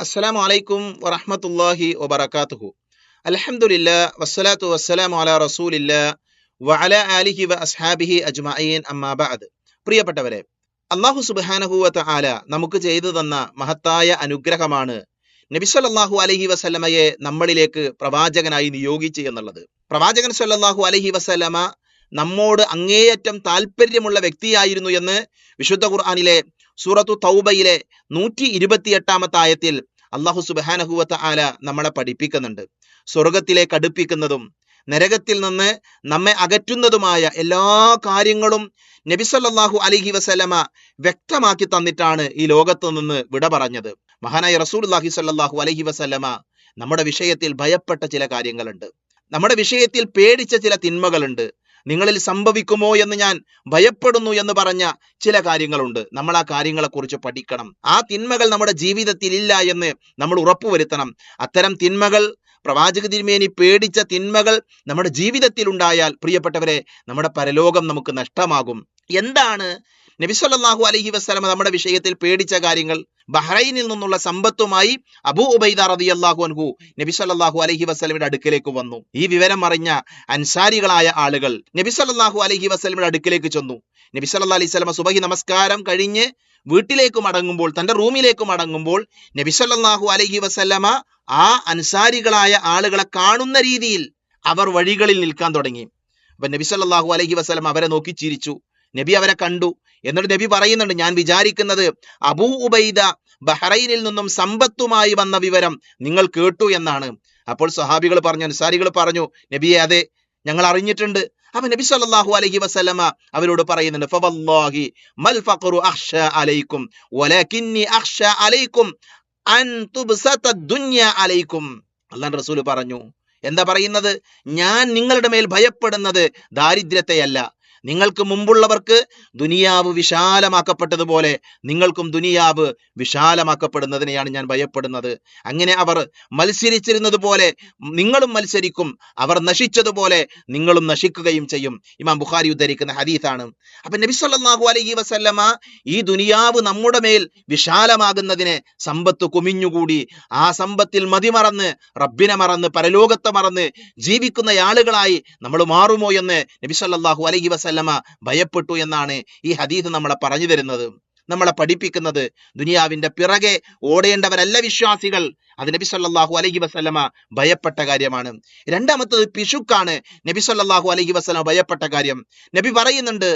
അസ്സലാമു വലൈക്കും വറഹമത്തല്ലാഹി വബറകാതുഹു. അലഹമുല്ല വസ്സലാത്തു വസ്സലാം അല റസൂലില്ല വഅല അലിഹി വ അസ്ഹാബിഹി അജ്മഈൻ അമ്മാ ബഅദ്. പ്രിയപ്പെട്ടവരെ അള്ളാഹു സുബ്ഹാനഹു ആല നമുക്ക് ചെയ്തു തന്ന മഹത്തായ അനുഗ്രഹമാണ് നബി സല്ലല്ലാഹു അലൈഹി വസല്ലമയെ നമ്മളിലേക്ക് പ്രവാചകനായി നിയോഗിച്ചു എന്നുള്ളത്. പ്രവാചകൻ സല്ലാഹു അലഹി വസ്ലമ നമ്മോട് അങ്ങേയറ്റം താല്പര്യമുള്ള വ്യക്തിയായിരുന്നു എന്ന് വിശുദ്ധ ഖുർആാനിലെ സൂറത്തു തൗബയിലെ നൂറ്റി ഇരുപത്തിയെട്ടാമത്തെ ആയത്തിൽ അള്ളാഹു സുബാനഹുവത്ത ആല നമ്മളെ പഠിപ്പിക്കുന്നുണ്ട്. സ്വർഗത്തിലേക്ക് അടുപ്പിക്കുന്നതും നരകത്തിൽ നിന്ന് നമ്മെ അകറ്റുന്നതുമായ എല്ലാ കാര്യങ്ങളും നബിസല്ലാഹു അലഹി വസലമ വ്യക്തമാക്കി തന്നിട്ടാണ് ഈ ലോകത്തു നിന്ന് വിട പറഞ്ഞത്. മഹാനായ റസൂൽഹി സല്ലാഹു അലഹി വസല്ലമ നമ്മുടെ വിഷയത്തിൽ ഭയപ്പെട്ട ചില കാര്യങ്ങളുണ്ട്. നമ്മുടെ വിഷയത്തിൽ പേടിച്ച ചില തിന്മകളുണ്ട്. നിങ്ങളിൽ സംഭവിക്കുമോ എന്ന് ഞാൻ ഭയപ്പെടുന്നു എന്ന് പറഞ്ഞ ചില കാര്യങ്ങളുണ്ട്. നമ്മൾ ആ കാര്യങ്ങളെക്കുറിച്ച് പഠിക്കണം. ആ തിന്മകൾ നമ്മുടെ ജീവിതത്തിൽ ഇല്ല എന്ന് നമ്മൾ ഉറപ്പുവരുത്തണം. അത്തരം തിന്മകൾ പ്രവാചക തിരുമേനി പേടിച്ച തിന്മകൾ നമ്മുടെ ജീവിതത്തിൽ ഉണ്ടായാൽ പ്രിയപ്പെട്ടവരെ നമ്മുടെ പരലോകം നമുക്ക് നഷ്ടമാകും. എന്താണ് നബിസ്വല്ലാഹു അലഹി വസ്ലമ നമ്മുടെ വിഷയത്തിൽ പേടിച്ച കാര്യങ്ങൾ ബഹ്റൈനിൽ നിന്നുള്ള സമ്പത്തുമായി അബു ഉബൈദ റതി അള്ളാഹു അൻഹു നബി സല്ലാഹു അലഹി വസ്ലമിന്റെ അടുക്കിലേക്ക് വന്നു. ഈ വിവരം അറിഞ്ഞ അൻസാരികളായ ആളുകൾ നബി സല്ലാഹു അലഹി വസ്ലമിന്റെ അടുക്കിലേക്ക് ചെന്നു. നബി സല്ലാ അലൈഹി സ്വലമ സുബഹി നമസ്കാരം കഴിഞ്ഞ് വീട്ടിലേക്ക് മടങ്ങുമ്പോൾ തന്റെ റൂമിലേക്ക് മടങ്ങുമ്പോൾ നബി സല്ലാഹു അലഹി വസ്ലമ ആ അൻസാരികളായ ആളുകളെ കാണുന്ന രീതിയിൽ അവർ വഴികളിൽ നിൽക്കാൻ തുടങ്ങി. അപ്പൊ നബി സല്ലാഹു അലഹി വസ്ലം അവരെ നോക്കി ചിരിച്ചു. നബി അവരെ കണ്ടു. എന്നിട്ട് നബി പറയുന്നുണ്ട് ഞാൻ വിചാരിക്കുന്നത് അബൂ ഉബൈദ ബഹ്റൈനിൽ നിന്നും സമ്പത്തുമായി വന്ന വിവരം നിങ്ങൾ കേട്ടു എന്നാണ്. അപ്പോൾ സ്വഹാബികൾ പറഞ്ഞു അൻസാരികൾ പറഞ്ഞു നബിയെ അതെ ഞങ്ങൾ അറിഞ്ഞിട്ടുണ്ട്. അപ്പൊ നബി സല്ലല്ലാഹു അലൈഹി വസല്ലമ അവരോട് പറയുന്നുണ്ട് ഫവല്ലാഹി മൽ ഫഖറു അലൈക്കും അലൈക്കും അൻ തുബ്സത അലൈക്കും. റസൂൽ പറഞ്ഞു എന്താ പറയുന്നത്? ഞാൻ നിങ്ങളുടെ മേൽ ഭയപ്പെടുന്നത് ദാരിദ്ര്യത്തെയല്ല നിങ്ങൾക്ക് മുമ്പുള്ളവർക്ക് ദുനിയാവ് വിശാലമാക്കപ്പെട്ടതുപോലെ നിങ്ങൾക്കും ദുനിയാവ് വിശാലമാക്കപ്പെടുന്നതിനെയാണ് ഞാൻ ഭയപ്പെടുന്നത്. അങ്ങനെ അവർ മത്സരിച്ചിരുന്നത് പോലെ നിങ്ങളും മത്സരിക്കും. അവർ നശിച്ചതുപോലെ നിങ്ങളും നശിക്കുകയും ചെയ്യും. ഇമാം ബുഖാരി ഉദ്ധരിക്കുന്ന ഹദീസാണ്. അപ്പൊ നബി സല്ലല്ലാഹു അലൈഹി വസല്ലമ ഈ ദുനിയാവ് നമ്മുടെ മേൽ വിശാലമാകുന്നതിനെ സമ്പത്ത് കുമിഞ്ഞുകൂടി. ആ സമ്പത്തിൽ മതിമറന്ന് റബ്ബിനെ മറന്ന് പരലോകത്തെ മറന്ന് ജീവിക്കുന്ന ആളുകളായി നമ്മൾ മാറുമോ എന്ന് നബി സല്ലല്ലാഹു അലൈഹി വസല്ലമ ഭയപ്പെട്ടു എന്നാണ് ഈ ഹദീസ് നമ്മളെ പറഞ്ഞു തരുന്നത്. നമ്മളെ പഠിപ്പിക്കുന്നത് ദുനിയാവിന്റെ പിറകെ ഓടേണ്ടവരല്ല വിശ്വാസികൾ. അത് നബി സല്ലാഹു അലഹി വസല്ലമ ഭയപ്പെട്ട കാര്യമാണ്. രണ്ടാമത്തത് പിശുക്കാണ് നബി സല്ലാഹു അലഹി വസ്ലമ ഭയപ്പെട്ട കാര്യം. നബി പറയുന്നുണ്ട്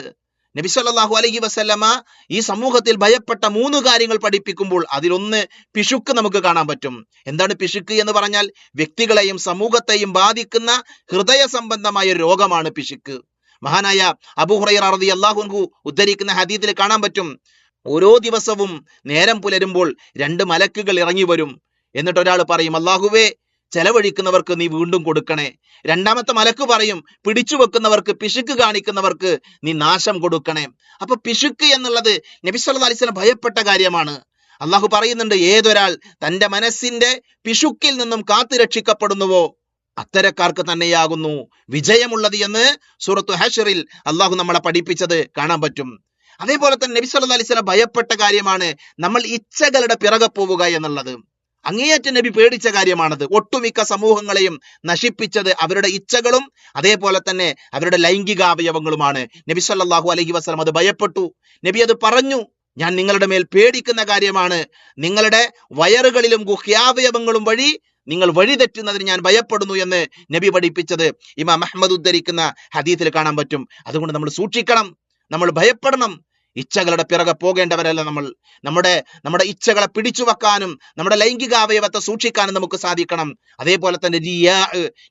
നബി സല്ലാഹു അലഹി വസല്ലമ ഈ സമൂഹത്തിൽ ഭയപ്പെട്ട മൂന്ന് കാര്യങ്ങൾ പഠിപ്പിക്കുമ്പോൾ അതിലൊന്ന് പിശുക്ക് നമുക്ക് കാണാൻ പറ്റും. എന്താണ് പിശുക്ക് എന്ന് പറഞ്ഞാൽ വ്യക്തികളെയും സമൂഹത്തെയും ബാധിക്കുന്ന ഹൃദയ സംബന്ധമായ രോഗമാണ് പിശുക്ക്. മഹാനായ അബുഹുറൈർ അറബി അള്ളാഹുൻഹു ഉദ്ധരിക്കുന്ന ഹദീദിൽ കാണാൻ പറ്റും. ഓരോ ദിവസവും നേരം പുലരുമ്പോൾ രണ്ട് മലക്കുകൾ ഇറങ്ങി വരും. എന്നിട്ട് ഒരാൾ പറയും അള്ളാഹുവേ ചെലവഴിക്കുന്നവർക്ക് നീ വീണ്ടും കൊടുക്കണേ. രണ്ടാമത്തെ മലക്ക് പറയും പിടിച്ചു വെക്കുന്നവർക്ക് പിശുക്ക് കാണിക്കുന്നവർക്ക് നീ നാശം കൊടുക്കണേ. അപ്പൊ പിശുക്ക് എന്നുള്ളത് നബി അലിസ്ലം ഭയപ്പെട്ട കാര്യമാണ്. അള്ളാഹു പറയുന്നുണ്ട് ഏതൊരാൾ തന്റെ മനസ്സിന്റെ പിശുക്കിൽ നിന്നും കാത്തു രക്ഷിക്കപ്പെടുന്നുവോ അത്തരക്കാർക്ക് തന്നെയാകുന്നു. വിജയമുള്ളത് എന്ന് സൂറത്തു ഹഷറിൽ അള്ളാഹു നമ്മളെ പഠിപ്പിച്ചത് കാണാൻ പറ്റും. അതേപോലെ തന്നെ നബി സല്ല അലൈഹി വസല്ലം ഭയപ്പെട്ട കാര്യമാണ് നമ്മൾ ഇച്ഛകളുടെ പിറകെ പോവുക എന്നുള്ളത്. അങ്ങേയറ്റ നബി പേടിച്ച കാര്യമാണത്. ഒട്ടുമിക്ക സമൂഹങ്ങളെയും നശിപ്പിച്ചത് അവരുടെ ഇച്ഛകളും അതേപോലെ തന്നെ അവരുടെ ലൈംഗിക അവയവങ്ങളുമാണ്. നബി സല്ലാഹു അലഹി വസ്ലം അത് ഭയപ്പെട്ടു. നബി അത് പറഞ്ഞു ഞാൻ നിങ്ങളുടെ മേൽ പേടിക്കുന്ന കാര്യമാണ്. നിങ്ങളുടെ വയറുകളിലും ഗുഹ്യാവയവങ്ങളും വഴി നിങ്ങൾ വഴിതെറ്റുന്നതിന് ഞാൻ ഭയപ്പെടുന്നു എന്ന് നബി പഠിപ്പിച്ചത് ഇമാം അഹമ്മദ് ഉദ്ധരിക്കുന്ന ഹദീത്തിൽ കാണാൻ പറ്റും. അതുകൊണ്ട് നമ്മൾ സൂക്ഷിക്കണം നമ്മൾ ഭയപ്പെടണം. ഇച്ഛകളുടെ പിറകെ പോകേണ്ടവരല്ല നമ്മൾ. നമ്മുടെ നമ്മുടെ ഇച്ഛകളെ പിടിച്ചു വെക്കാനും നമ്മുടെ ലൈംഗിക അവയവത്തെ സൂക്ഷിക്കാനും നമുക്ക് സാധിക്കണം. അതേപോലെ തന്നെ റിയാ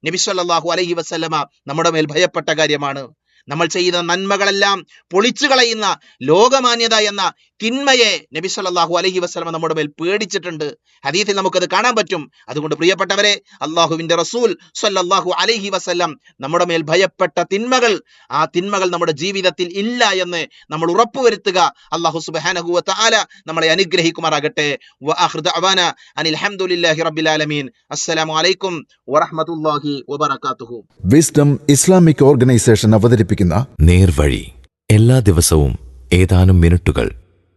നബി സല്ലല്ലാഹു അലൈഹി വസല്ലമ നമ്മുടെ മേൽ ഭയപ്പെട്ട കാര്യമാണ്. നമ്മൾ ചെയ്യുന്ന നന്മകളെല്ലാം പൊളിച്ചു കളയുന്ന ലോകമാന്യത എന്ന തിന്മയെ നബി സല്ലാഹു അലഹി വസ്ലമ നമ്മുടെ മേൽ പേടിച്ചിട്ടുണ്ട്. ഹദീസിൽ നമുക്കത് കാണാൻ പറ്റും. അതുകൊണ്ട് പ്രിയപ്പെട്ടവരെ അള്ളാഹുവിന്റെ റസൂൽ സല്ലാഹു അലഹി വസ്ലം നമ്മുടെ മേൽ ഭയപ്പെട്ട തിന്മകൾ ആ തിന്മകൾ നമ്മുടെ ജീവിതത്തിൽ ഇല്ല എന്ന് നമ്മൾ ഉറപ്പുവരുത്തുക. അള്ളാഹു സുബ്ഹാനഹു താല നമ്മളെ അനുഗ്രഹിക്കുമാറാകട്ടെ. വിസ്ഡം ഇസ്ലാമിക് ഓർഗനൈസേഷൻ അവതരിപ്പിക്കുന്ന നേർവഴി. എല്ലാ ദിവസവും ഏതാനും മിനിറ്റുകൾ